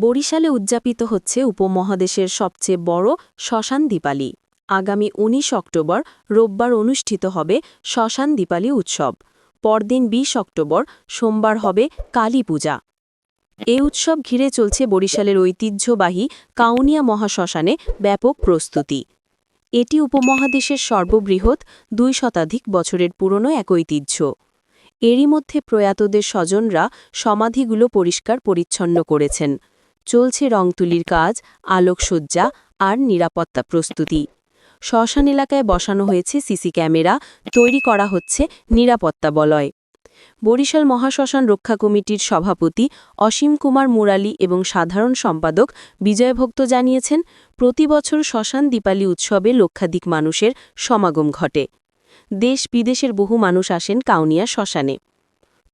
বরিশালে উদযাপিত হচ্ছে উপমহাদেশের সবচেয়ে বড় শ্মশান দীপালি। আগামী ১৯ অক্টোবর রোববার অনুষ্ঠিত হবে শ্মশান দীপালি উৎসব। পরদিন ২০ অক্টোবর সোমবার হবে কালী পূজা। এই উৎসব ঘিরে চলছে বরিশালের ঐতিহ্যবাহী কাউনিয়া মহাশ্মশানে ব্যাপক প্রস্তুতি। এটি উপমহাদেশের সর্ববৃহৎ দুই শতাধিক বছরের পুরনো এক ঐতিহ্য। এরই মধ্যে প্রয়াতদের স্বজনরা সমাধিগুলো পরিষ্কার পরিচ্ছন্ন করেছেন। চলছে রংতুলির কাজ, আলোকসজ্জা আর নিরাপত্তা প্রস্তুতি। শ্মশান এলাকায় বসানো হয়েছে সিসি ক্যামেরা, তৈরি করা হচ্ছে নিরাপত্তা বলয়। বরিশাল মহাশ্মশান রক্ষা কমিটির সভাপতি অসীম কুমার মুরালি এবং সাধারণ সম্পাদক বিজয়ভক্ত জানিয়েছেন, প্রতি বছর শ্মশান দীপালি উৎসবে লক্ষাধিক মানুষের সমাগম ঘটে। দেশ বিদেশের বহু মানুষ আসেন কাউনিয়া শ্মশানে।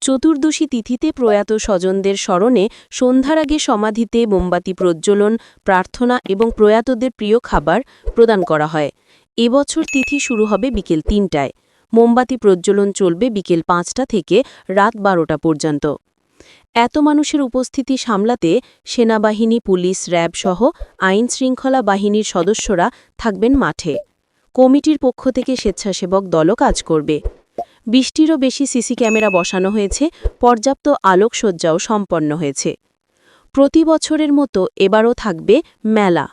চতুর্দশী তিথিতে প্রয়াত স্বজনদের স্মরণে সন্ধ্যার আগে সমাধিতে মোমবাতি প্রজ্বলন, প্রার্থনা এবং প্রয়াতদের প্রিয় খাবার প্রদান করা হয়। এবছর তিথি শুরু হবে বিকেল তিনটায়। মোমবাতি প্রজ্বলন চলবে বিকেল পাঁচটা থেকে রাত বারোটা পর্যন্ত। এত মানুষের উপস্থিতি সামলাতে সেনাবাহিনী, পুলিশ, র্যাব সহ আইন শৃঙ্খলা বাহিনীর সদস্যরা থাকবেন মাঠে। কমিটির পক্ষ থেকে স্বেচ্ছাসেবক দলও কাজ করবে। বিশটিরও বেশি সিসি ক্যামেরা বসানো হয়েছে, পর্যাপ্ত আলোকসজ্জাও সম্পন্ন হয়েছে। প্রতি বছরের মতো এবারও থাকবে মেলা।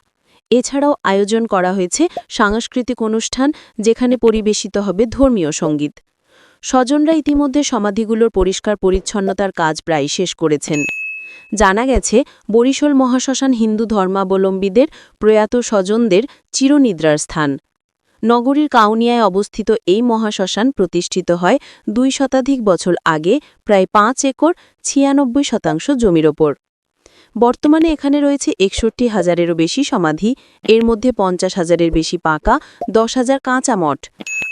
এছাড়াও আয়োজন করা হয়েছে সাংস্কৃতিক অনুষ্ঠান, যেখানে পরিবেশিত হবে ধর্মীয় সংগীত। স্বজনরা ইতিমধ্যে সমাধিগুলোর পরিষ্কার পরিচ্ছন্নতার কাজ প্রায় শেষ করেছেন। জানা গেছে, বরিশাল মহাশ্মশান হিন্দু ধর্মাবলম্বীদের প্রয়াত স্বজনদের চিরনিদ্রার স্থান। নগরীর কাউনিয়ায় অবস্থিত এই মহাশ্মশান প্রতিষ্ঠিত হয় দুই শতাধিক বছর আগে, প্রায় পাঁচ একর ছিয়ানব্বই শতাংশ জমির ওপর। বর্তমানে এখানে রয়েছে একষট্টি হাজারেরও বেশি সমাধি, এর মধ্যে পঞ্চাশ হাজারের বেশি পাকা, দশ হাজার কাঁচা মঠ।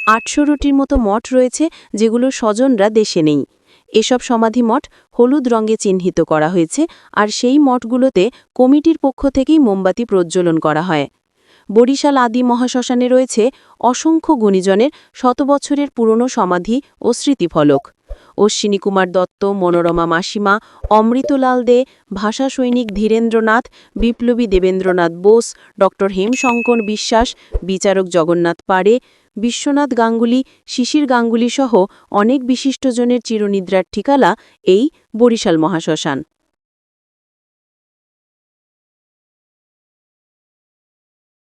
আটশোটির মতো মঠ রয়েছে যেগুলো স্বজনরা দেশে নেই। এসব সমাধি মঠ হলুদ রঙে চিহ্নিত করা হয়েছে আর সেই মঠগুলোতে কমিটির পক্ষ থেকেই মোমবাতি প্রজ্বলন করা হয়। বরিশাল আদি মহাশ্মশানে রয়েছে অসংখ্য গুণীজনের শত বছরের পুরনো সমাধি ও স্মৃতিফলক। অশ্বিনী কুমার দত্ত, মনোরমা মাসিমা, অমৃতলাল দে, ভাষা সৈনিক ধীরেন্দ্রনাথ, বিপ্লবী দেবেন্দ্রনাথ বোস, ডক্টর হেমশঙ্কর বিশ্বাস, বিচারক জগন্নাথ পাড়ে, বিশ্বনাথ গাঙ্গুলি, শিশির গাঙ্গুলি সহ অনেক বিশিষ্টজনের চিরনিদ্রার ঠিকালা এই বরিশাল মহাশ্মশান।